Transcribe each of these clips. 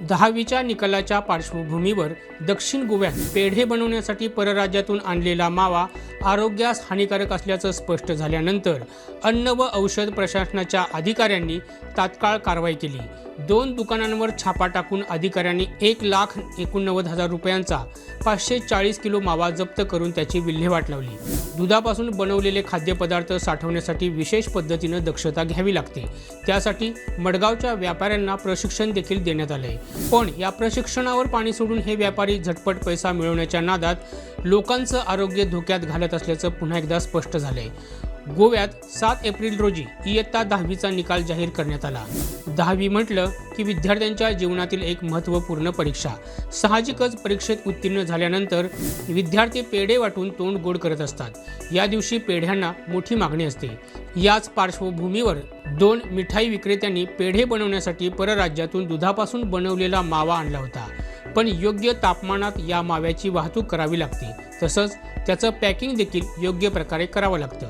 दहावीच्या निकालाच्या पार्श्वभूमीवर दक्षिण गोव्यात पेढे बनवण्यासाठी परराज्यातून आणलेला मावा आरोग्यास हानिकारक असल्याचं स्पष्ट झाल्यानंतर अन्न व औषध प्रशासनाच्या अधिकाऱ्यांनी तात्काळ कारवाई केली. दोन दुकानांवर छापा टाकून अधिकाऱ्यांनी एक लाख एकोणनव्वद हजार रुपयांचा पाचशे चाळीस किलो मावा जप्त करून त्याची विल्हेवाट लावली. दुधापासून बनवलेले खाद्यपदार्थ साठवण्यासाठी विशेष पद्धतीनं दक्षता घ्यावी लागते. त्यासाठी मडगावच्या व्यापाऱ्यांना प्रशिक्षण देखील देण्यात आले पण या प्रशिक्षणावर पाणी सोडून हे व्यापारी झटपट पैसा मिळवण्याच्या नादात लोकांचं आरोग्य धोक्यात घालत असल्याचं पुन्हा एकदा स्पष्ट झालंय. गोव्यात सात एप्रिल रोजी इयत्ता दहावीचा निकाल जाहीर करण्यात आला. दहावी म्हटलं की विद्यार्थ्यांच्या जीवनातील एक महत्त्वपूर्ण परीक्षा. साहजिकच परीक्षेत उत्तीर्ण झाल्यानंतर विद्यार्थी पेढे वाटून तोंड गोड करत असतात. या दिवशी पेढ्यांना मोठी मागणी असते. याच पार्श्वभूमीवर दोन मिठाई विक्रेत्यांनी पेढे बनवण्यासाठी परराज्यातून दुधापासून बनवलेला मावा आणला होता. पण योग्य तापमानात या माव्याची वाहतूक करावी लागते. तसंच त्याचं पॅकिंग देखील योग्य प्रकारे करावं लागतं.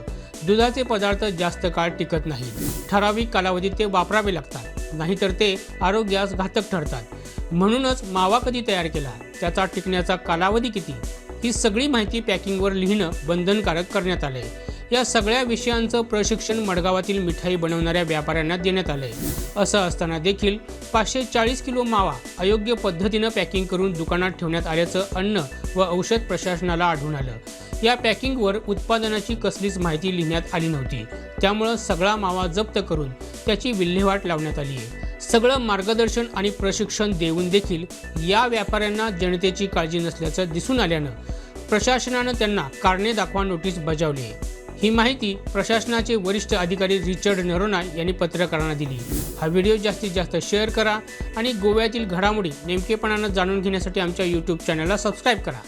दुधाचे पदार्थ जास्त काळ टिकत नाहीत. ठराविक कालावधीत ते वापरावे लागतात. नाहीतर ते आरोग्यास घातक ठरतात. म्हणूनच मावा कधी तयार केला? त्याचा टिकण्याचा कालावधी किती? ही सगळी माहिती पॅकिंगवर लिहिणं बंधनकारक करण्यात आलंय. या सगळ्या विषयांचं प्रशिक्षण मडगावातील मिठाई बनवणाऱ्या व्यापाऱ्यांना देण्यात आलंय. असं असताना देखील पाचशे चाळीस किलो मावा अयोग्य पद्धतीनं पॅकिंग करून दुकानात ठेवण्यात आल्याचं अन्न व औषध प्रशासनाला आढळून आलं. या पॅकिंगवर उत्पादनाची कसलीच माहिती लिहिण्यात आली नव्हती. त्यामुळं सगळा मावा जप्त करून त्याची विल्हेवाट लावण्यात आली आहे सगळं मार्गदर्शन आणि प्रशिक्षण देऊन देखील या व्यापाऱ्यांना जनतेची काळजी नसल्याचं दिसून आल्यानं प्रशासनानं त्यांना कारणे दाखवा नोटीस बजावली आहे ही माहिती प्रशासनाचे वरिष्ठ अधिकारी रिचर्ड नरोना यांनी पत्रकारांना दिली. हा व्हिडिओ जास्तीत जास्त शेअर करा आणि गोव्यातील घडामोडी नेमकेपणानं जाणून घेण्यासाठी आमच्या यूट्यूब चॅनलला सबस्क्राईब करा.